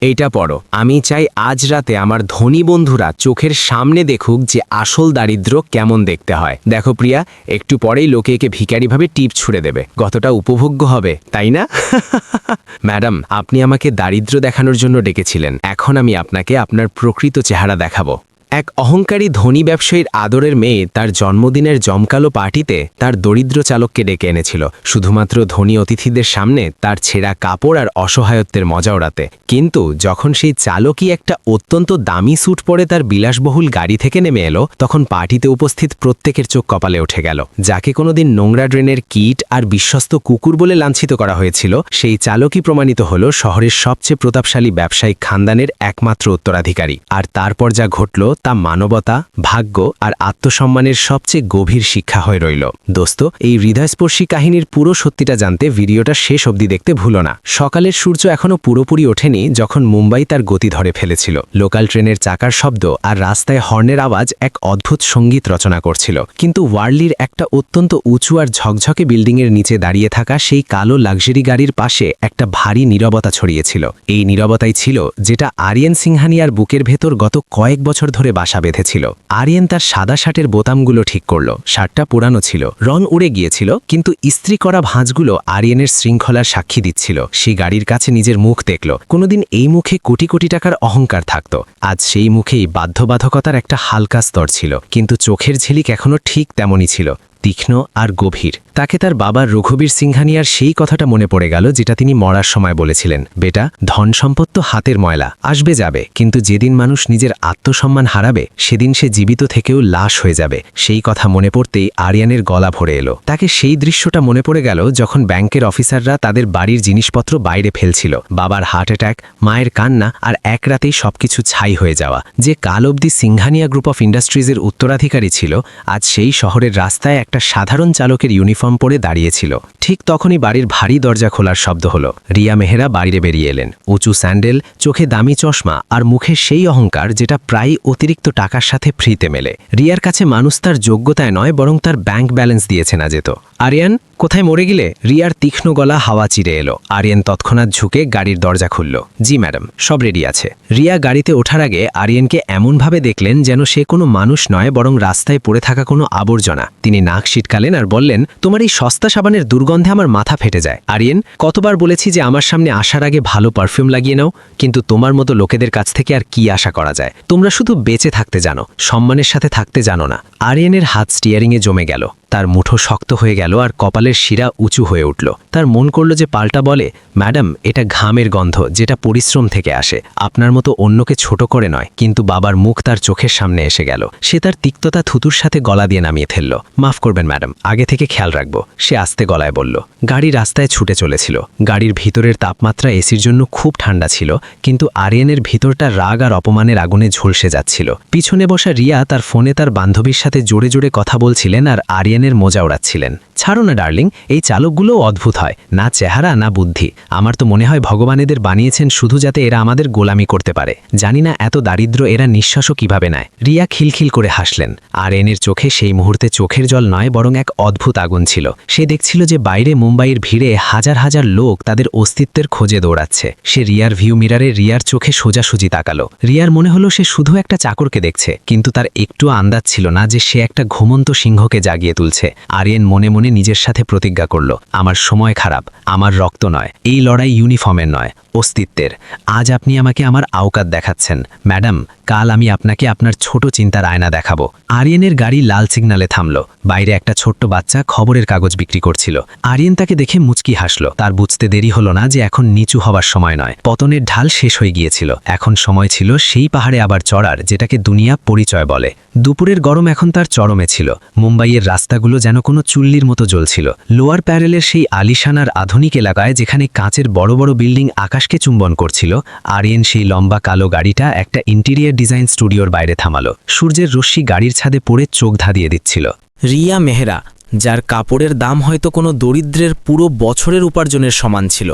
এইটা পড়ো। আমি চাই আজ রাতে আমার ধনী বন্ধুরা চোখের সামনে দেখুক যে আসল দারিদ্র কেমন দেখতে হয়। দেখো প্রিয়া, একটু পরেই লোকে একে ভিকারিভাবে টিপ ছুড়ে দেবে। কতটা উপভোগ্য হবে, তাই না? ম্যাডাম, আপনি আমাকে দারিদ্র দেখানোর জন্য ডেকেছিলেন। এখন আমি আপনাকে আপনার প্রকৃত চেহারা দেখাবো। এক অহংকারী ধনী ব্যবসায়ীর আদরের মেয়ে তার জন্মদিনের জমকালো পার্টিতে তার দরিদ্র চালককে ডেকে এনেছিল। শুধুমাত্র ধনী অতিথিদের সামনে তার ছেঁড়া কাপড় আর অসহায়ত্বের মজা ওড়াতে। কিন্তু যখন সেই চালকই একটা অত্যন্ত দামি স্যুট পরে তার বিলাসবহুল গাড়ি থেকে নেমে এলো, তখন পার্টিতে উপস্থিত প্রত্যেকের চোখ কপালে উঠে গেল। যাকে কোনোদিন নোংরা ড্রেনের কিট আর বিশ্বস্ত কুকুর বলে লাঞ্ছিত করা হয়েছিল, সেই চালকই প্রমাণিত হল শহরের সবচেয়ে প্রতাপশালী ব্যবসায়িক খানদানের একমাত্র উত্তরাধিকারী। আর তারপর যা ঘটল তা মানবতা, ভাগ্য আর আত্মসম্মানের সবচেয়ে গভীর শিক্ষা হয়ে রইল। দোস্ত, এই হৃদয়স্পর্শী কাহিনীর পুরো সত্যিটা জানতে ভিডিওটা শেষ অবধি দেখতে ভুলো না। সকালের সূর্য এখনও পুরোপুরি ওঠেনি যখন মুম্বাই তার গতি ধরে ফেলেছিল। লোকাল ট্রেনের চাকার শব্দ আর রাস্তায় হর্নের আওয়াজ এক অদ্ভুত সংগীত রচনা করছিল। কিন্তু ওয়ার্লির একটা অত্যন্ত উঁচু আর ঝকঝকে বিল্ডিংয়ের নিচে দাঁড়িয়ে থাকা সেই কালো লাক্সারি গাড়ির পাশে একটা ভারী নীরবতা ছড়িয়েছিল। এই নীরবতাই ছিল যেটা আরিয়ান সিংহানিয়ার বুকের ভেতর গত কয়েক বছর ধরে বাসা বেঁধেছিল। আরিয়েন তার সাদা শার্টের বোতামগুলো ঠিক করল। শার্টটা পুরানো ছিল। রং উড়ে গিয়েছিল, কিন্তু ইস্ত্রি করা ভাঁজগুলো আরিয়েনের শৃঙ্খলার সাক্ষী দিচ্ছিল। সে গাড়ির কাছে নিজের মুখ দেখল। কোনোদিন এই মুখে কোটি কোটি টাকার অহংকার থাকত। আজ সেই মুখেই বাধ্যবাধকতার একটা হালকা স্তর ছিল, কিন্তু চোখের ঝিলিক এখনও ঠিক তেমনই ছিল। তীক্ষ্ণ আর গভীর। তাকে তার বাবা রঘুবীর সিংহানিয়ার সেই কথাটা মনে পড়ে গেল যেটা তিনি মরার সময় বলেছিলেন। বেটা, ধন সম্পদ তো হাতের ময়লা, আসবে যাবে, কিন্তু যেদিন মানুষ নিজের আত্মসম্মান হারাবে, সেদিন সে জীবিত থেকেও লাশ হয়ে যাবে। সেই কথা মনে পড়তেই আরিয়ানের গলা ভরে এলো। তাকে সেই দৃশ্যটা মনে পড়ে গেল যখন ব্যাংকের অফিসাররা তাদের বাড়ির জিনিসপত্র বাইরে ফেলছিল। বাবার হার্ট অ্যাটাক, মায়ের কান্না আর এক রাতেই সবকিছু ছাই হয়ে যাওয়া। যে কাল অবধি সিংহানিয়া গ্রুপ অফ ইন্ডাস্ট্রিজের উত্তরাধিকারী ছিল, আজ সেই শহরের রাস্তায় একটা সাধারণ চালকের ইউনিফর্ম পরে দাঁড়িয়েছিল। ঠিক তখনই বাড়ির ভারী দরজা খোলার শব্দ হল। রিয়া মেহেরা বাইরে বেরিয়ে এলেন। উঁচু স্যান্ডেল, চোখে দামি চশমা আর মুখে সেই অহংকার যেটা প্রায় অতিরিক্ত টাকার সাথে ফ্রিতে মেলে। রিয়ার কাছে মানুষ তার যোগ্যতায় নয়, বরং তার ব্যাংক ব্যালেন্স দিয়েছে না যেত। আরিয়ান কোথায় মরে গেলে রিয়ার তীক্ষ্ণ গলা হাওয়া চিরে এলো। আরিয়ান তৎক্ষণাৎ ঝুঁকে গাড়ির দরজা খুলল। জি, ম্যাডাম, সব রেডি আছে। রিয়া গাড়িতে ওঠার আগে আরিয়ানকে এমনভাবে দেখলেন যেন সে কোনো মানুষ নয়, বরং রাস্তায় পড়ে থাকা কোনো আবর্জনা। তিনি নাক সিটকালেন আর বললেন, তোমার এই সস্তা সাবানের দুর্গন্ধে আমার মাথা ফেটে যায়। আরিয়েন, কতবার বলেছি যে আমার সামনে আসার আগে ভালো পারফিউম লাগিয়ে নাও, কিন্তু তোমার মতো লোকেদের কাছ থেকে আর কি আশা করা যায়? তোমরা শুধু বেঁচে থাকতে জানো, সম্মানের সাথে থাকতে জানো না। আরিয়েনের হাত স্টিয়ারিংয়ে জমে গেল। তার মুঠো শক্ত হয়ে গেল আর কপালের শিরা উঁচু হয়ে উঠল। তার মন করল যে পাল্টা বলে, ম্যাডাম, এটা ঘামের গন্ধ, যেটা পরিশ্রম থেকে আসে। আপনার মতো অন্যকে ছোট করে নয়, কিন্তু বাবার মুখ তার চোখের সামনে এসে গেল। সে তার তিক্ততা থুতুর সাথে গলা দিয়ে নামিয়ে ফেলল। মাফ করবেন, ম্যাডাম, আগে থেকে খেয়াল রাখব সে আস্তে গলায় বলল। গাড়ি রাস্তায় ছুটে চলেছিল। গাড়ির ভিতরের তাপমাত্রা এসির জন্য খুব ঠান্ডা ছিল, কিন্তু আরিয়ানের ভিতরটা রাগ আর অপমানের আগুনে ঝলসে যাচ্ছিল। পিছনে বসা রিয়া তার ফোনে তার বান্ধবীর সাথে জোরে জোরে কথা বলছিলেন আর আরিয়ানের মোজা ওড়াচ্ছিলেন। ছাড়ো না, ডার্লিং, এই চালকগুলোও অদ্ভুত হয়। না চেহারা, না বুদ্ধি। আমার তো মনে হয় ভগবান এদের বানিয়েছেন শুধু যাতে এরা আমাদের গোলামি করতে পারে। জানি না এত দারিদ্র এরা নিঃশ্বাসও কীভাবে নেয়। রিয়া খিলখিল করে হাসলেন। আর এনের চোখে সেই মুহূর্তে চোখের জল নয়, বরং এক অদ্ভুত আগুন ছিল। সে দেখছিল যে বাইরে মুম্বাইয়ের ভিড়ে হাজার হাজার লোক তাদের অস্তিত্বের খোঁজে দৌড়াচ্ছে। সে রিয়ার ভিউ মিরারে রিয়ার চোখে সোজাসুজি তাকালো। রিয়ার মনে হলো সে শুধু একটা চাকরকে দেখছে, কিন্তু তার একটু আন্দাজ ছিল না যে সে একটা ঘুমন্ত সিংহকে জাগিয়ে তুলছে। আরিয়েন মনে মনে নিজের সাথে প্রতিজ্ঞা করল, আমার সময় খারাপ, আমার রক্ত নয়, এই লড়াই ইউনিফর্মের নয়। অস্তিত্বের। আজ আপনি আমাকে আমার আওকাত দেখাচ্ছেন। ম্যাডাম, কাল আমি আপনাকে আপনার ছোট চিন্তার আয়না দেখাবো। আরিয়েনের গাড়ি লাল সিগনালে থামল। বাইরে একটা ছোট্ট বাচ্চা খবরের কাগজ বিক্রি করছিল। আরিয়েন তাকে দেখে মুচকি হাসল। তার বুঝতে দেরি হলো না যে এখন নিচু হবার সময় নয়। পতনের ঢাল শেষ হয়ে গিয়েছিল। এখন সময় ছিল সেই পাহাড়ে আবার চড়ার, যেটাকে দুনিয়া পরিচয় বলে। দুপুরের গরম এখন তার চরমে ছিল। মুম্বাইয়ের রাস্তাগুলো যেন কোনো চুল্লির মতো জ্বলছিল। লোয়ার প্যারেলের সেই আলিশান আর আধুনিক এলাকায় যেখানে কাঁচের বড় বড় বিল্ডিং আকাশকে চুম্বন করছিল। আরিয়েন সেই লম্বা কালো গাড়িটা একটা ইন্টিরিয়ার ডিজাইন স্টুডিওর বাইরে থামালো। সূর্যের রশ্মি গাড়ির ছাদে পড়ে চোখ ধাঁধিয়ে দিচ্ছিল। রিয়া মেহরা, যার কাপড়ের দাম হয়তো কোনো দরিদ্রের পুরো বছরের উপার্জনের সমান ছিল,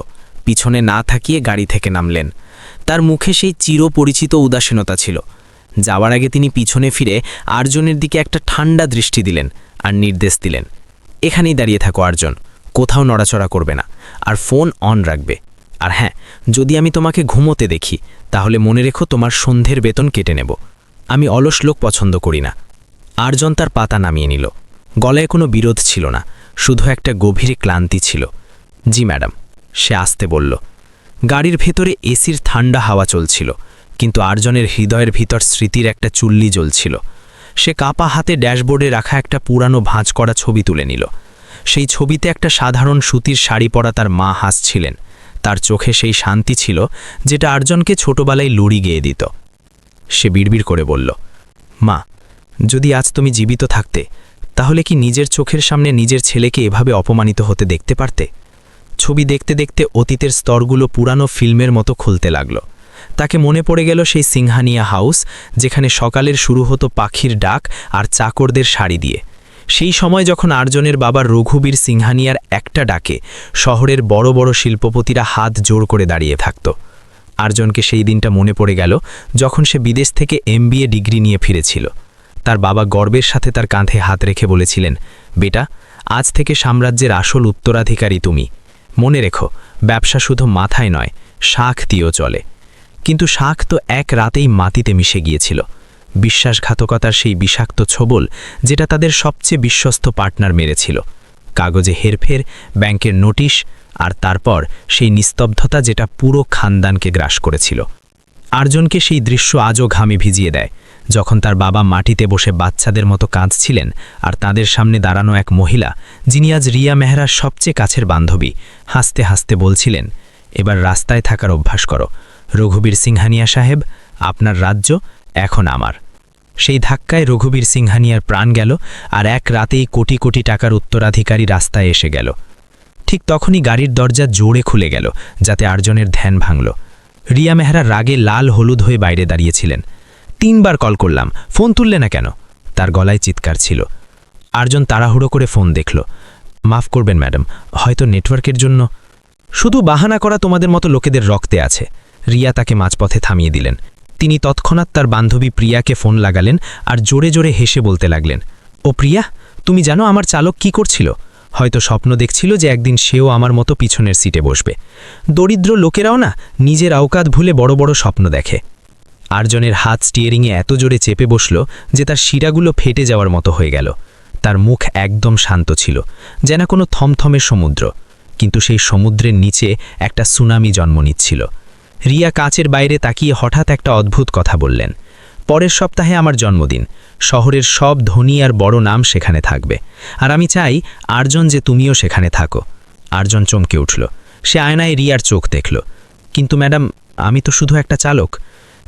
পিছনে না থাকিয়ে গাড়ি থেকে নামলেন। তার মুখে সেই চিরপরিচিত উদাসীনতা ছিল। যাওয়ার আগে তিনি পিছনে ফিরে আর্জনের দিকে একটা ঠান্ডা দৃষ্টি দিলেন আর নির্দেশ দিলেন, এখানেই দাঁড়িয়ে থাকো আর্জন, কোথাও নড়াচড়া করবে না, আর ফোন অন রাখবে। আর হ্যাঁ যদি আমি তোমাকে ঘুমোতে দেখি, তাহলে মনে রেখো তোমার সন্ধ্যের বেতন কেটে নেব। আমি অলস লোক পছন্দ করি না। আরজন তার পাতা নামিয়ে নিল। গলায় কোনো বিরোধ ছিল না, শুধু একটা গভীর ক্লান্তি ছিল। জি ম্যাডাম, সে আসতে বলল। গাড়ির ভেতরে এসির ঠান্ডা হাওয়া চলছিল, কিন্তু আরজনের হৃদয়ের ভিতর স্মৃতির একটা চুল্লি জ্বলছিল। সে কাপা হাতে ড্যাশবোর্ডে রাখা একটা পুরানো ভাঁজ করা ছবি তুলে নিল। সেই ছবিতে একটা সাধারণ সুতির শাড়ি পরা তার মা হাসছিলেন। তার চোখে সেই শান্তি ছিল যেটা আরজনকে ছোটবেলায় লুড়ি গেয়ে দিত। সে বিড়বিড় করে বলল, মা, যদি আজ তুমি জীবিত থাকতে, তাহলে কি নিজের চোখের সামনে নিজের ছেলেকে এভাবে অপমানিত হতে দেখতে পারতে? ছবি দেখতে দেখতে অতীতের স্তরগুলো পুরানো ফিল্মের মতো খুলতে লাগল। তাকে মনে পড়ে গেল সেই সিংহানিয়া হাউস, যেখানে সকালের শুরু হতো পাখির ডাক আর চাকরদের শাড়ি দিয়ে। সেই সময় যখন আরজনের বাবা রঘুবীর সিংহানিয়ার একটা ডাকে, শহরের বড় বড় শিল্পপতিরা হাত জোর করে দাঁড়িয়ে থাকত। আরজনকে সেই দিনটা মনে পড়ে গেল যখন সে বিদেশ থেকে এমবিএ ডিগ্রি নিয়ে ফিরেছিল। তার বাবা গর্বের সাথে তার কাঁধে হাত রেখে বলেছিলেন, বেটা, আজ থেকে সাম্রাজ্যের আসল উত্তরাধিকারী তুমি। মনে রেখো, ব্যবসা শুধু মাথায় নয় শাখ দিয়েও চলে। কিন্তু শাখ তো এক রাতেই মাটিতে মিশে গিয়েছিল। বিশ্বাসঘাতকতার সেই বিষাক্ত ছবল যেটা তাদের সবচেয়ে বিশ্বস্ত পার্টনার মেরেছিল। কাগজে হেরফের, ব্যাংকের নোটিশ আর তারপর সেই নিস্তব্ধতা যেটা পুরো খানদানকে গ্রাস করেছিল। আরজনকে সেই দৃশ্য আজও ঘামে ভিজিয়ে দেয়। যখন তার বাবা মাটিতে বসে বাচ্চাদের মতো কাঁদছিলেন আর তাদের সামনে দাঁড়ানো এক মহিলা, যিনি আজ রিয়া মেহরার সবচেয়ে কাছের বান্ধবী, হাসতে হাসতে বলছিলেন, এবার রাস্তায় থাকার অভ্যাস করো। রঘুবীর সিংহানিয়া সাহেব, আপনার রাজ্য এখন আমার। সেই ধাক্কায় রঘুবীর সিংহানিয়ার প্রাণ গেল আর এক রাতেই কোটি কোটি টাকার উত্তরাধিকারী রাস্তায় এসে গেল। ঠিক তখনই গাড়ির দরজা জোরে খুলে গেল, যাতে আর্জনের ধ্যান ভাঙল। রিয়া মেহরা রাগে লাল হলুদ হয়ে বাইরে দাঁড়িয়েছিলেন। তিনবার কল করলাম, ফোন তুললে না কেন? তার গলায় চিৎকার ছিল। আর্জন তাড়াহুড়ো করে ফোন দেখল। মাফ করবেন ম্যাডাম, হয়তো নেটওয়ার্কের জন্য। শুধু বাহানা করা তোমাদের মতো লোকেদের রক্তে আছে। রিয়া তাকে মাঝপথে থামিয়ে দিলেন। তিনি তৎক্ষণাৎ তার বান্ধবী প্রিয়াকে ফোন লাগালেন আর জোরে জোরে হেসে বলতে লাগলেন, ও প্রিয়া, তুমি জানো আমার চালক কি করছিল? হয়তো স্বপ্ন দেখছিল যে একদিন সেও আমার মতো পিছনের সিটে বসবে। দরিদ্র লোকেরাও না নিজের আওকাত ভুলে বড় বড় স্বপ্ন দেখে। আরজনের হাত স্টিয়ারিংয়ে এত জোরে চেপে বসল যে তার শিরাগুলো ফেটে যাওয়ার মতো হয়ে গেল। তার মুখ একদম শান্ত ছিল, যেন কোনো থমথমের সমুদ্র। কিন্তু সেই সমুদ্রের নিচে একটা সুনামি জন্ম নিচ্ছিল। রিয়া কাঁচের বাইরে তাকিয়ে হঠাৎ একটা অদ্ভুত কথা বললেন। পরের সপ্তাহে আমার জন্মদিন। শহরের সব ধনী আর বড় নাম সেখানে থাকবে। আর আমি চাই আরজন যে তুমিও সেখানে থাকো। আরজন চমকে উঠল। সে আয়নায় রিয়ার চোখ দেখল। কিন্তু ম্যাডাম, আমি তো শুধু একটা চালক।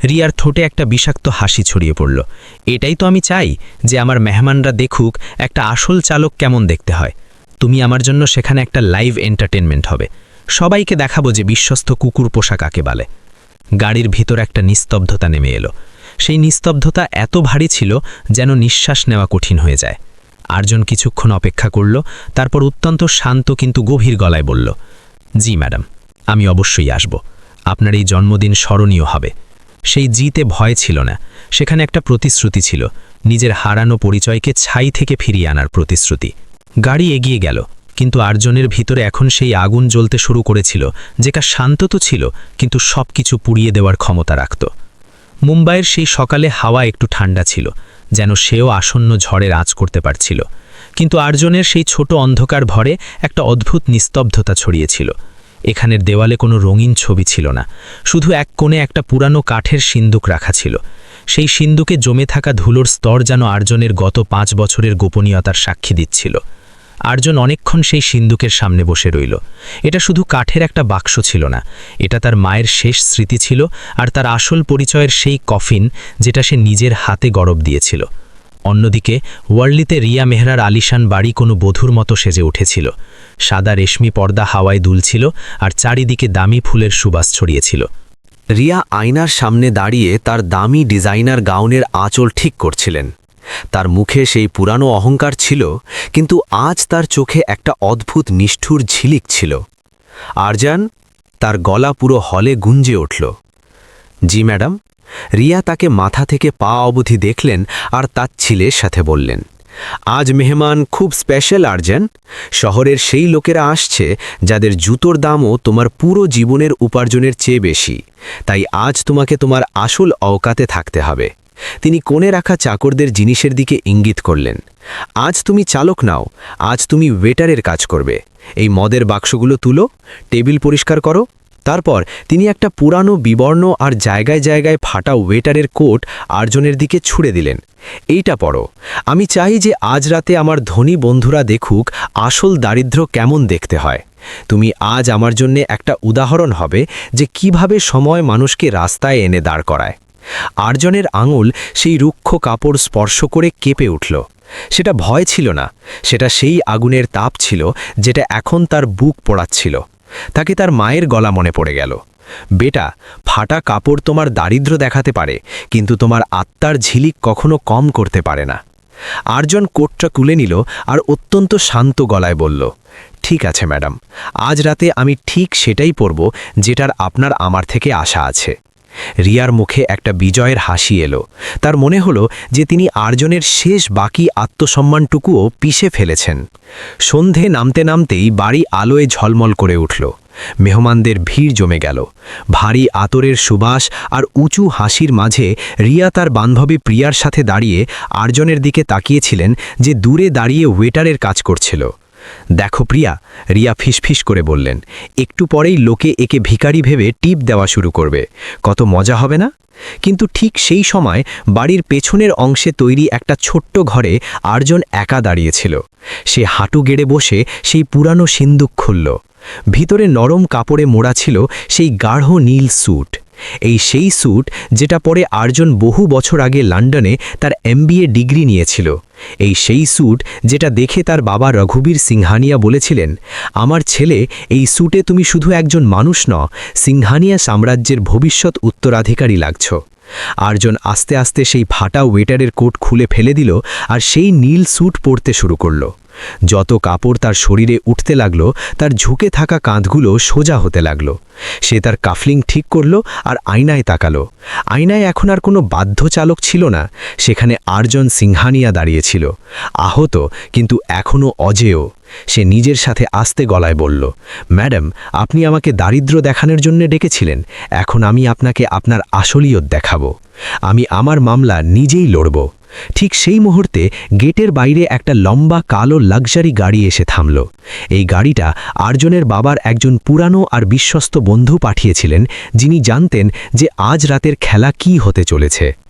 রিয়ার ঠোঁটে একটা বিষাক্ত হাসি ছড়িয়ে পড়ল। এটাই তো আমি চাই যে আমার মেহমানরা দেখুক একটা আসল চালক কেমন দেখতে হয়। তুমি আমার জন্য সেখানে একটা লাইভ এন্টারটেনমেন্ট হবে। সবাইকে দেখাবো যে বিশ্বস্ত কুকুর পোশাক কাকে বলে। গাড়ির ভিতর একটা নিস্তব্ধতা নেমে এলো। সেই নিস্তব্ধতা এত ভারী ছিল যেন নিঃশ্বাস নেওয়া কঠিন হয়ে যায়। আরজন কিছুক্ষণ অপেক্ষা করল, তারপর অত্যন্ত শান্ত কিন্তু গভীর গলায় বলল, জি, ম্যাডাম, আমি অবশ্যই আসব। আপনার এই জন্মদিন স্মরণীয় হবে। সেই জিতে ভয় ছিল না। সেখানে একটা প্রতিশ্রুতি ছিল। নিজের হারানো পরিচয়কে ছাই থেকে ফিরিয়ে আনার প্রতিশ্রুতি। গাড়ি এগিয়ে গেল। কিন্তু আর্জনের ভিতরে এখন সেই আগুন জ্বলতে শুরু করেছিল যেটা শান্ত তো ছিল, কিন্তু সব কিছু পুড়িয়ে দেওয়ার ক্ষমতা রাখত। মুম্বাইয়ের সেই সকালে হাওয়া একটু ঠান্ডা ছিল, যেন সেও আসন্ন ঝড়ের আঁচ করতে পারছিল। কিন্তু আর্জনের সেই ছোট অন্ধকার ভরে একটা অদ্ভুত নিস্তব্ধতা ছড়িয়েছিল। এখানের দেওয়ালে কোনো রঙিন ছবি ছিল না, শুধু এক কোণে একটা পুরানো কাঠের সিন্দুক রাখা ছিল। সেই সিন্দুকে জমে থাকা ধুলোর স্তর যেন আর্জনের গত পাঁচ বছরের গোপনীয়তার সাক্ষী দিচ্ছিল। আর্জন অনেকক্ষণ সেই সিন্দুকের সামনে বসে রইল। এটা শুধু কাঠের একটা বাক্স ছিল না, এটা তার মায়ের শেষ স্মৃতি ছিল আর তার আসল পরিচয়ের সেই কফিন যেটা সে নিজের হাতে গরব দিয়েছিল। অন্যদিকে ওয়ার্লিতে রিয়া মেহরার আলিশান বাড়ি কোনো বধুর মতো সেজে উঠেছিল। সাদা রেশমি পর্দা হাওয়ায় দুলছিল আর চারিদিকে দামি ফুলের সুবাস ছড়িয়েছিল। রিয়া আয়নার সামনে দাঁড়িয়ে তার দামি ডিজাইনার গাউনের আঁচল ঠিক করছিলেন। তার মুখে সেই পুরানো অহংকার ছিল, কিন্তু আজ তার চোখে একটা অদ্ভুত নিষ্ঠুর ঝিলিক ছিল। আরজান, তার গলা পুরো হলে গুঞ্জে উঠল। জি, ম্যাডাম। রিয়া তাকে মাথা থেকে পা অবধি দেখলেন আর তার ছিলের সাথে বললেন, আজ মেহমান খুব স্পেশাল, আর্জেন। শহরের সেই লোকেরা আসছে যাদের জুতোর দামও তোমার পুরো জীবনের উপার্জনের চেয়ে বেশি। তাই আজ তোমাকে তোমার আসল অওকাতে থাকতে হবে। তিনি কোণে রাখা চাকরদের জিনিসের দিকে ইঙ্গিত করলেন। আজ তুমি চালক নাও, আজ তুমি ওয়েটারের কাজ করবে। এই মদের বাক্সগুলো তুলো, টেবিল পরিষ্কার করো। তারপর তিনি একটা পুরানো বিবর্ণ আর জায়গায় জায়গায় ফাটা ওয়েটারের কোট আর্জনের দিকে ছুড়ে দিলেন। এইটা পড়ো, আমি চাই যে আজ রাতে আমার ধনী বন্ধুরা দেখুক আসল দারিদ্র্য কেমন দেখতে হয়। তুমি আজ আমার জন্যে একটা উদাহরণ হবে যে কীভাবে সময় মানুষকে রাস্তায় এনে দাঁড় করায়। আর্জনের আঙুল সেই রুক্ষ কাপড় স্পর্শ করে কেঁপে উঠল। সেটা ভয় ছিল না, সেটা সেই আগুনের তাপ ছিল যেটা এখন তার বুক পোড়াচ্ছিল। তাকে তার মায়ের গলা মনে পড়ে গেল। বেটা, ফাটা কাপড় তোমার দারিদ্র দেখাতে পারে, কিন্তু তোমার আত্মার ঝিলিক কখনো কম করতে পারে না। আর্জন কোটটা কুলে নিল আর অত্যন্ত শান্ত গলায় বলল, ঠিক আছে, ম্যাডাম, আজ রাতে আমি ঠিক সেটাই পরব যেটার আপনার আমার থেকে আশা আছে। রিয়ার মুখে একটা বিজয়ের হাসি এলো। তার মনে হলো যে তিনি আর্জনের শেষ বাকি আত্মসম্মানটুকুও পিষে ফেলেছেন। সন্ধে নামতে নামতেই বাড়ি আলোয় ঝলমল করে উঠল। মেহমানদের ভিড় জমে গেল। ভারী আতরের সুবাস আর উঁচু হাসির মাঝে রিয়া তার বান্ধবী প্রিয়ার সাথে দাঁড়িয়ে আর্জনের দিকে তাকিয়েছিলেন যে দূরে দাঁড়িয়ে ওয়েটারের কাজ করছিল। দেখো প্রিয়া, রিয়া ফিসফিস করে বললেন, একটু পরেই লোকে একে ভিখারি ভেবে টিপ দেওয়া শুরু করবে, কত মজা হবে না? কিন্তু ঠিক সেই সময় বাড়ির পেছনের অংশে তৈরি একটা ছোট্ট ঘরে আর্জন একা দাঁড়িয়েছিল সে হাঁটু গেড়ে বসে সেই পুরানো সিন্দুক খুলল। ভিতরে নরম কাপড়ে মোড়া ছিল সেই গাঢ় নীল স্যুট। এই সেই স্যুট যেটা পরে আর্জন বহু বছর আগে লন্ডনে তার এমবিএ ডিগ্রি নিয়েছিল। এই সেই স্যুট যেটা দেখে তার বাবা রঘুবীর সিংহানিয়া বলেছিলেন, আমার ছেলে, এই স্যুটে তুমি শুধু একজন মানুষ ন সিংহানিয়া সাম্রাজ্যের ভবিষ্যৎ উত্তরাধিকারী লাগছ। আর্জন আস্তে আস্তে সেই ফাটা ওয়েটারের কোট খুলে ফেলে দিল আর সেই নীল স্যুট পরতে শুরু করল। যত কাপড় তার শরীরে উঠতে লাগল, তার ঝুঁকে থাকা কাঁধগুলো সোজা হতে লাগল। সে তার কাফলিং ঠিক করল আর আয়নায় তাকালো। আয়নায় এখন আর কোনো বাধ্য চালক ছিল না, সেখানে আরজন সিংহানিয়া দাঁড়িয়েছিল আহত, কিন্তু এখনও অজেয়। সে নিজের সাথে আস্তে গলায় বলল, ম্যাডাম, আপনি আমাকে দারিদ্র দেখানোর জন্য ডেকেছিলেন। এখন আমি আপনাকে আপনার আসলিয়ত দেখাবো। আমি আমার মামলা নিজেই লড়ব। ঠিক সেই মুহূর্তে গেটের বাইরে একটা লম্বা কালো লাক্সারি গাড়ি এসে থামল। এই গাড়িটা আর্জনের বাবার একজন পুরানো আর বিশ্বস্ত বন্ধু পাঠিয়েছিলেন, যিনি জানতেন যে আজ রাতের খেলা কি হতে চলেছে।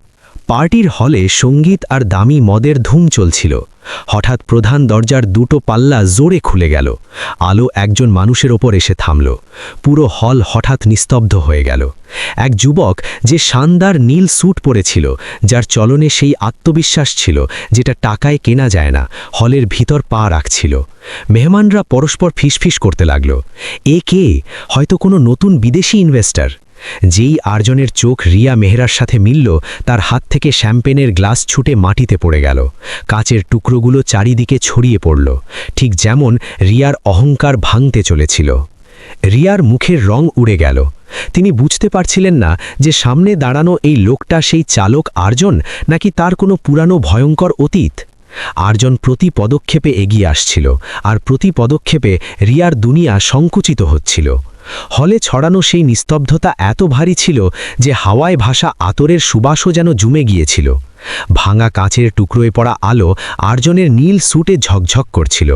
পার্টির হলে সংগীত আর দামি মদের ধুম চলছিল। হঠাৎ প্রধান দরজার দুটো পাল্লা জোরে খুলে গেল। আলো একজন মানুষের ওপর এসে থামল। পুরো হল হঠাৎ নিস্তব্ধ হয়ে গেল। এক যুবক যে শানদার নীল স্যুট পরেছিল, যার চলনে সেই আত্মবিশ্বাস ছিল, যেটা টাকায় কেনা যায় না, হলের ভিতর পা রাখছিল। মেহমানরা পরস্পর ফিসফিস করতে লাগল। এ কে? হয়তো কোনো নতুন বিদেশি ইনভেস্টর যেই আর্জনের চোখ রিয়া মেহরার সাথে মিলল, তার হাত থেকে শ্যাম্পেনের গ্লাস ছুটে মাটিতে পড়ে গেল। কাচের টুকরোগুলো চারিদিকে ছড়িয়ে পড়ল। ঠিক যেমন রিয়ার অহংকার ভাঙতে চলেছিল। রিয়ার মুখের রং উড়ে গেল। তিনি বুঝতে পারছিলেন না যে সামনে দাঁড়ানো এই লোকটা সেই চালক আর্জন নাকি তার কোনো পুরানো ভয়ঙ্কর অতীত। আর্জন প্রতি পদক্ষেপে এগিয়ে আসছিল, আর প্রতি পদক্ষেপে রিয়ার দুনিয়া সংকুচিত হচ্ছিল। হলে ছড়ানো সেই নিস্তব্ধতা এত ভারী ছিল যে হাওয়ায় ভাসা আতরের সুবাসও যেন জুমে গিয়েছিল। ভাঙা কাচের টুকরোয় পড়া আলো আর্জনের নীল স্যুটে ঝকঝক করছিল।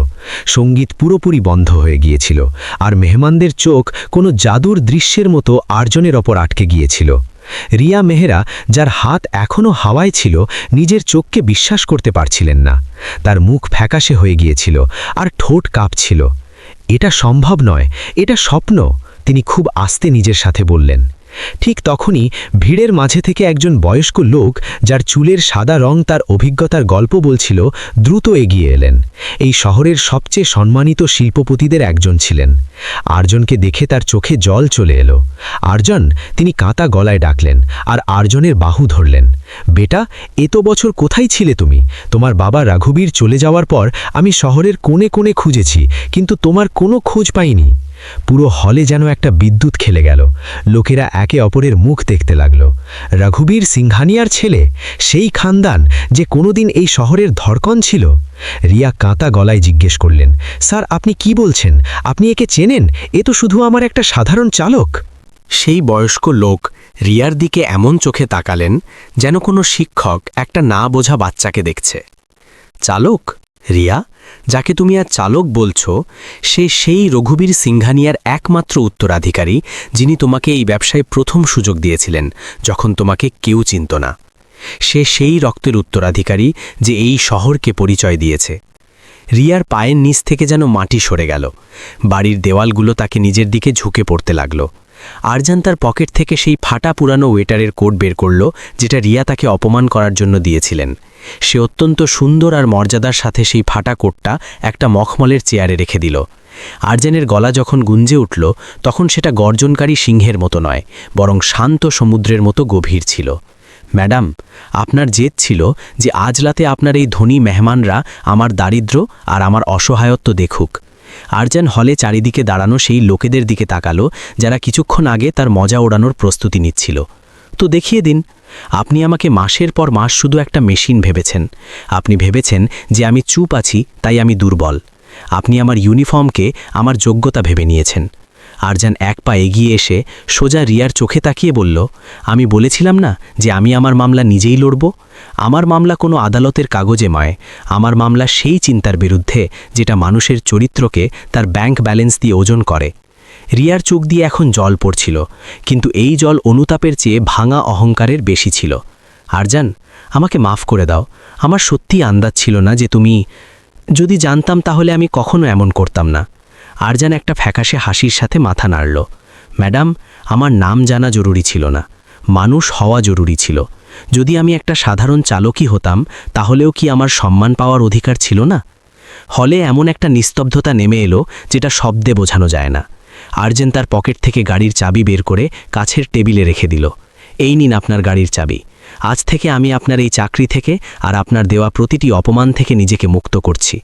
সংগীত পুরোপুরি বন্ধ হয়ে গিয়েছিল আর মেহমানদের চোখ কোনো জাদুর দৃশ্যের মতো আর্জনের ওপর আটকে গিয়েছিল। রিয়া মেহরা, যার হাত এখনও হাওয়ায় ছিল, নিজের চোখকে বিশ্বাস করতে পারছিলেন না। তার মুখ ফ্যাকাশে হয়ে গিয়েছিল আর ঠোঁট কাঁপছিল। এটা সম্ভব নয়, এটা স্বপ্ন, তিনি খুব আস্তে নিজের সাথে বললেন। ঠিক তখনই ভিড়ের মাঝে থেকে একজন বয়স্ক লোক, যার চুলের সাদা রং তার অভিজ্ঞতার গল্প বলছিল, দ্রুত এগিয়ে এলেন। এই শহরের সবচেয়ে সম্মানিত শিল্পপতিদের একজন ছিলেন। আর্জনকে দেখে তার চোখে জল চলে এলো। আর্জন, তিনি কাঁতা গলায় ডাকলেন আর আর্জনের বাহু ধরলেন। বেটা এত বছর কোথায় ছিলে তুমি? তোমার বাবা রাঘুবীর চলে যাওয়ার পর আমি শহরের কোণে কোণে খুঁজেছি, কিন্তু তোমার কোনো খোঁজ পাইনি। পুরো হলে যেন একটা বিদ্যুৎ খেলে গেল। লোকেরা একে অপরের মুখ দেখতে লাগল। রঘুবীর সিংহানিয়ার ছেলে, সেই খানদান যে কোনোদিন এই শহরের ধরকন ছিল? রিয়া কাঁতা গলায় জিজ্ঞেস করলেন, স্যার, আপনি কি বলছেন? আপনি একে চেনেন? এ তো শুধু আমার একটা সাধারণ চালক। সেই বয়স্ক লোক রিয়ার দিকে এমন চোখে তাকালেন যেন কোনো শিক্ষক একটা না বোঝা বাচ্চাকে দেখছে। চালক রিয়া, যাকে তুমি আর চালক বলছ, সে সেই রঘুবীর সিংহানিয়ার একমাত্র উত্তরাধিকারী যিনি তোমাকে এই ব্যবসায় প্রথম সুযোগ দিয়েছিলেন, যখন তোমাকে কেউ চিনত না। সে সেই রক্তের উত্তরাধিকারী যে এই শহরকে পরিচয় দিয়েছে। রিয়ার পায়ের নিচ থেকে যেন মাটি সরে গেল। বাড়ির দেওয়ালগুলো তাকে নিজের দিকে ঝুঁকে পড়তে লাগল। আরজান তার পকেট থেকে সেই ফাটা পুরানো ওয়েটারের কোট বের করল, যেটা রিয়া তাকে অপমান করার জন্য দিয়েছিলেন। সে অত্যন্ত সুন্দর আর মর্যাদার সাথে সেই ফাটা কোটটা একটা মখমলের চেয়ারে রেখে দিল। আরজানের গলা যখন গুঞ্জে উঠল, তখন সেটা গর্জনকারী সিংহের মতো নয়, বরং শান্ত সমুদ্রের মতো গভীর ছিল। ম্যাডাম, আপনার জেদ ছিল যে আজ রাতে আপনার এই ধনী মেহমানরা আমার দারিদ্র আর আমার অসহায়ত্ব দেখুক। আরজান হলে চারিদিকে দাঁড়ানো সেই লোকেদের দিকে তাকালো, যারা কিছুক্ষণ আগে তার মজা ওড়ানোর প্রস্তুতি নিচ্ছিল। তো দেখিয়ে দিন, আপনি আমাকে মাসের পর মাস শুধু একটা মেশিন ভেবেছেন। আপনি ভেবেছেন যে আমি চুপ আছি, তাই আমি দুর্বল। আপনি আমার ইউনিফর্মকে, আমার যোগ্যতা ভেবে নিয়েছেন। আরজান এক পা এগিয়ে এসে সোজা রিয়ার চোখে তাকিয়ে বলল, আমি বলেছিলাম না যে আমি আমার মামলা নিজেই লড়ব? আমার মামলা কোনো আদালতের কাগজে ময় আমার মামলা সেই চিন্তার বিরুদ্ধে যেটা মানুষের চরিত্রকে তার ব্যাংক ব্যালেন্স দিয়ে ওজন করে। রিয়ার চোখ দিয়ে এখন জল পড়ছিল, কিন্তু এই জল অনুতাপের চেয়ে ভাঙা অহংকারের বেশি ছিল। আরজান, আমাকে মাফ করে দাও। আমার সত্যি আন্দাজ ছিল না যে তুমি, যদি জানতাম তাহলে আমি কখনো এমন করতাম না। আরজান একটা ফ্যাকাশে হাসির সাথে মাথা নাড়ল। ম্যাডাম, আমার নাম জানা জরুরি ছিল না। মানুষ হওয়া জরুরি ছিল। যদি আমি একটা সাধারণ চালকই হতাম, তাহলেও কি আমার সম্মান পাওয়ার অধিকার ছিল না? হলে এমন একটা নিস্তব্ধতা নেমে এলো যেটা শব্দে বোঝানো যায় না। আর্জেন তার পকেট থেকে গাড়ির চাবি বের করে কাছের টেবিলে রেখে দিল। এই নিন আপনার গাড়ির চাবি। আজ থেকে আমি আপনার এই চাকরি থেকে আর আপনার দেওয়া প্রতিটি অপমান থেকে নিজেকে মুক্ত করছি।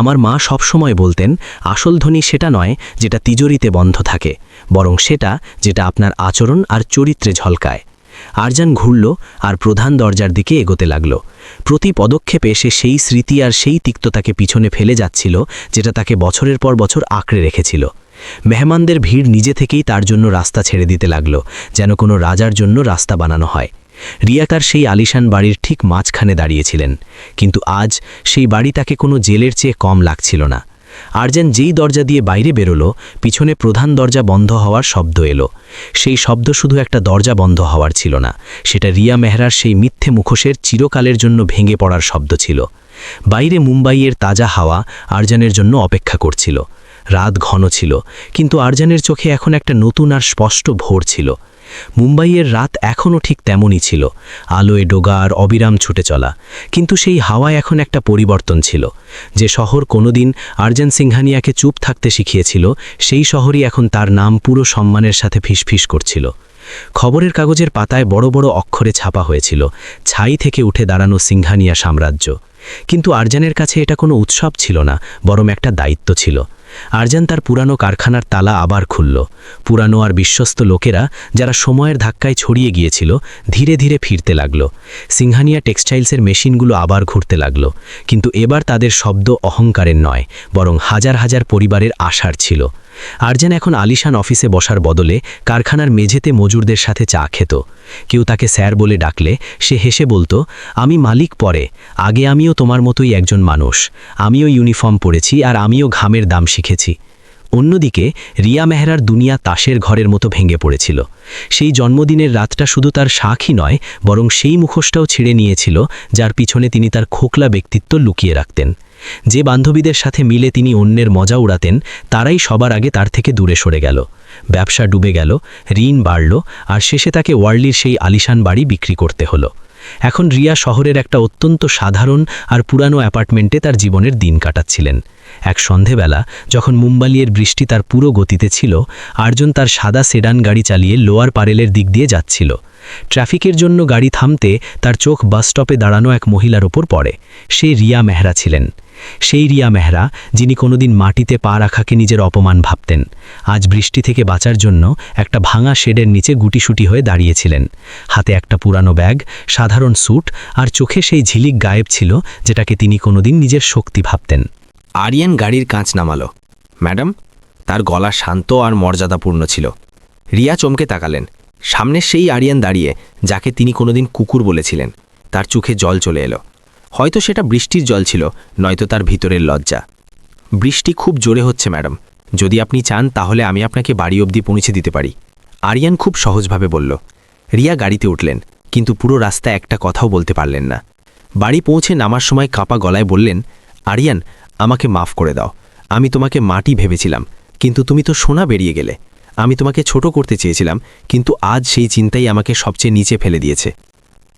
আমার মা সবসময় বলতেন, আসল ধনী সেটা নয় যেটা তিজোরিতে বন্ধ থাকে, বরং সেটা যেটা আপনার আচরণ আর চরিত্রে ঝলকায়। আরজান ঘুরল আর প্রধান দরজার দিকে এগোতে লাগল। প্রতি পদক্ষেপে সে সেই স্মৃতি আর সেই তিক্ততাকে পিছনে ফেলে যাচ্ছিল যেটা তাকে বছরের পর বছর আঁকড়ে রেখেছিল। মেহমানদের ভিড় নিজে থেকেই তার জন্য রাস্তা ছেড়ে দিতে লাগল, যেন কোনো রাজার জন্য রাস্তা বানানো হয়। রিয়া তার সেই আলিশান বাড়ির ঠিক মাঝখানে দাঁড়িয়েছিলেন। কিন্তু আজ সেই বাড়ি তাকে কোনো জেলের চেয়ে কম লাগছিল না। আরজেন যেই দরজা দিয়ে বাইরে বেরোলো, পিছনে প্রধান দরজা বন্ধ হওয়ার শব্দ এলো। সেই শব্দ শুধু একটা দরজা বন্ধ হওয়ার ছিল না, সেটা রিয়া মেহরার সেই মিথ্যে মুখোশের চিরকালের জন্য ভেঙে পড়ার শব্দ ছিল। বাইরে মুম্বাইয়ের তাজা হাওয়া আরজানের জন্য অপেক্ষা করছিল। রাত ঘন ছিল, কিন্তু আরজানের চোখে এখন একটা নতুন আর স্পষ্ট ভোর ছিল। মুম্বাইয়ের রাত এখনও ঠিক তেমনই ছিল। আলোয় ডোগা আর অবিরাম ছুটে চলা। কিন্তু সেই হাওয়ায় এখন একটা পরিবর্তন ছিল। যে শহর কোনোদিন আর্জেন সিংহানিয়াকে চুপ থাকতে শিখিয়েছিল, সেই শহরই এখন তার নাম পুরো সম্মানের সাথে ফিসফিস করছিল। খবরের কাগজের পাতায় বড় বড় অক্ষরে ছাপা হয়েছিল, ছাই থেকে উঠে দাঁড়ানো সিংহানিয়া সাম্রাজ্য। কিন্তু আরজানের কাছে এটা কোনো উৎসব ছিল না, বরং একটা দায়িত্ব ছিল। আরজান তার পুরানো কারখানার তালা আবার খুলল। পুরানো আর বিশ্বস্ত লোকেরা, যারা সময়ের ধাক্কায় ছড়িয়ে গিয়েছিল, ধীরে ধীরে ফিরতে লাগল। সিংহানিয়া টেক্সটাইলসের মেশিনগুলো আবার ঘুরতে লাগল। কিন্তু এবার তাদের শব্দ অহংকারের নয়, বরং হাজার হাজার পরিবারের আশার ছিল। আরজান এখন আলিশান অফিসে বসার বদলে কারখানার মেঝেতে মজুরদের সাথে চা খেত। কেউ তাকে স্যার বলে ডাকলে সে হেসে বলতো, আমি মালিক পরে, আগে আমিও তোমার মতোই একজন মানুষ। আমিও ইউনিফর্ম পরেছি আর আমিও ঘামের দাম শিখেছি। অন্যদিকে রিয়া মেহরার দুনিয়া তাসের ঘরের মতো ভেঙে পড়েছিল। সেই জন্মদিনের রাতটা শুধু তার সাক্ষী নয়, বরং সেই মুখোশটাও ছেড়ে নিয়েছিল, যার পিছনে তিনি তার খোকলা ব্যক্তিত্ব লুকিয়ে রাখতেন। যে বান্ধবীদের সাথে মিলে তিনি অন্যের মজা উড়াতেন, তারাই সবার আগে তার থেকে দূরে সরে গেল। ব্যবসা ডুবে গেল, ঋণ বাড়ল, আর শেষে তাকে ওয়ার্লির সেই আলিশান বাড়ি বিক্রি করতে হলো। এখন রিয়া শহরের একটা অত্যন্ত সাধারণ আর পুরানো অ্যাপার্টমেন্টে তার জীবনের দিন কাটাচ্ছিলেন। এক সন্ধেবেলা, যখন মুম্বালিয়ের বৃষ্টি তার পুরো গতিতে ছিল, আর্জুন তার সাদা সেডান গাড়ি চালিয়ে লোয়ার পারেলের দিক দিয়ে যাচ্ছিল। ট্রাফিকের জন্য গাড়ি থামতে তার চোখ বাস স্টপে দাঁড়ানো এক মহিলার ওপর পড়ে। সে রিয়া মেহরা ছিলেন। সেই রিয়া মেহরা, যিনি কোনোদিন মাটিতে পা রাখাকে নিজের অপমান ভাবতেন, আজ বৃষ্টি থেকে বাঁচার জন্য একটা ভাঙা শেডের নিচে গুটিসুটি হয়ে দাঁড়িয়েছিলেন। হাতে একটা পুরানো ব্যাগ, সাধারণ স্যুট আর চোখে সেই ঝিলিক গায়েব ছিল যেটাকে তিনি কোনোদিন নিজের শক্তি ভাবতেন। আরিয়ান গাড়ির কাঁচ নামালো। ম্যাডাম, তার গলা শান্ত আর মর্যাদাপূর্ণ ছিল। রিয়া চমকে তাকালেন। সামনে সেই আরিয়ান দাঁড়িয়ে, যাকে তিনি কোনোদিন কুকুর বলেছিলেন। তার চোখে জল চলে এলো। হয়তো সেটা বৃষ্টির জল ছিল, নয়তো তার ভিতরের লজ্জা। বৃষ্টি খুব জোরে হচ্ছে, ম্যাডাম। যদি আপনি চান, তাহলে আমি আপনাকে বাড়ি অবধি পৌঁছে দিতে পারি। আরিয়ান খুব সহজভাবে বলল। রিয়া গাড়িতে উঠলেন, কিন্তু পুরো রাস্তায় একটা কথাও বলতে পারলেন না। বাড়ি পৌঁছে নামার সময় কাপা গলায় বললেন, আরিয়ান, আমাকে মাফ করে দাও। আমি তোমাকে মাটি ভেবেছিলাম, কিন্তু তুমি তো সোনা বেরিয়ে গেলে। আমি তোমাকে ছোট করতে চেয়েছিলাম, কিন্তু আজ সেই চিন্তাই আমাকে সবচেয়ে নিচে ফেলে দিয়েছে।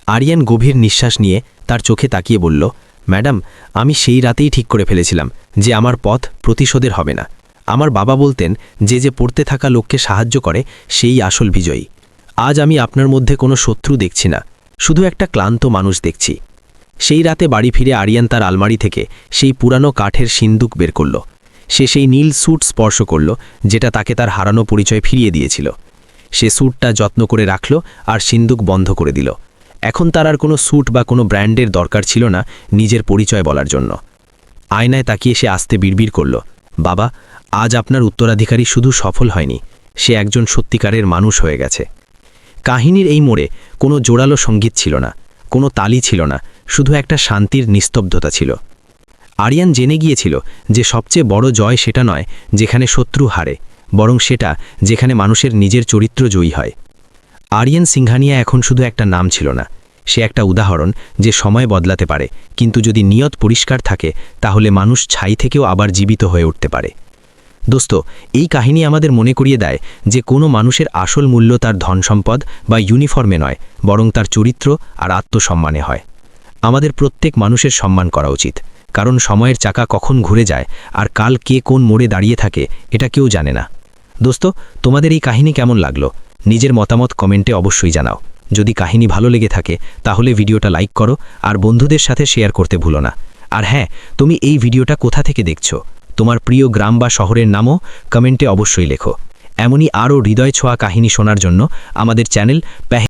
আরিয়ান গভীর নিঃশ্বাস নিয়ে তার চোখে তাকিয়ে বলল, ম্যাডাম, আমি সেই রাতেই ঠিক করে ফেলেছিলাম যে আমার পথ প্রতিশোধের হবে না। আমার বাবা বলতেন, যে যে পড়তে থাকা লোককে সাহায্য করে, সেই আসল বিজয়ী। আজ আমি আপনার মধ্যে কোনো শত্রু দেখছি না, শুধু একটা ক্লান্ত মানুষ দেখছি। সেই রাতে বাড়ি ফিরে আরিয়ান তার আলমারি থেকে সেই পুরানো কাঠের সিন্দুক বের করল। সে সেই নীল স্যুট স্পর্শ করল, যেটা তাকে তার হারানো পরিচয় ফিরিয়ে দিয়েছিল। সে স্যুটটা যত্ন করে রাখল আর সিন্দুক বন্ধ করে দিল। এখন তার আর কোনো স্যুট বা কোনো ব্র্যান্ডের দরকার ছিল না নিজের পরিচয় বলার জন্য। আয়নায় তাকিয়ে সে আস্তে বিড়বিড় করল, বাবা, আজ আপনার উত্তরাধিকারী শুধু সফল হয়নি, সে একজন সত্যিকারের মানুষ হয়ে গেছে। কাহিনীর এই মোড়ে কোনো জোরালো সংগীত ছিল না, কোনো তালি ছিল না, শুধু একটা শান্তির নিস্তব্ধতা ছিল। আরিয়ান জেনে গিয়েছিল যে সবচেয়ে বড় জয় সেটা নয় যেখানে শত্রু হারে, বরং সেটা যেখানে মানুষের নিজের চরিত্র জয়ী হয়। আরিয়ান সিংহানিয়া এখন শুধু একটা নাম ছিল না, সে একটা উদাহরণ যে সময় বদলাতে পারে, কিন্তু যদি নিয়ত পরিষ্কার থাকে, তাহলে মানুষ ছাই থেকেও আবার জীবিত হয়ে উঠতে পারে। দোস্ত, এই কাহিনী আমাদের মনে করিয়ে দেয় যে কোনো মানুষের আসল মূল্য তার ধন সম্পদ বা ইউনিফর্মে নয়, বরং তার চরিত্র আর আত্মসম্মানে হয়। আমাদের প্রত্যেক মানুষের সম্মান করা উচিত। কারণ সময়ের চাকা কখন ঘুরে যায় আর কাল কে কোন মোড়ে দাঁড়িয়ে থাকে, এটা কেউ জানে না। দোস্ত, তোমাদের এই কাহিনী কেমন লাগল? নিজের মতামত কমেন্টে অবশ্যই জানাও। যদি কাহিনী ভালো লেগে থাকে, তাহলে ভিডিওটা লাইক করো আর বন্ধুদের সাথে শেয়ার করতে ভুলো না। আর হ্যাঁ তুমি এই ভিডিওটা কোথা থেকে দেখছ? তোমার প্রিয় গ্রাম বা শহরের নামও কমেন্টে অবশ্যই লেখো। এমনই আরও হৃদয় ছোঁয়া কাহিনী শোনার জন্য আমাদের চ্যানেল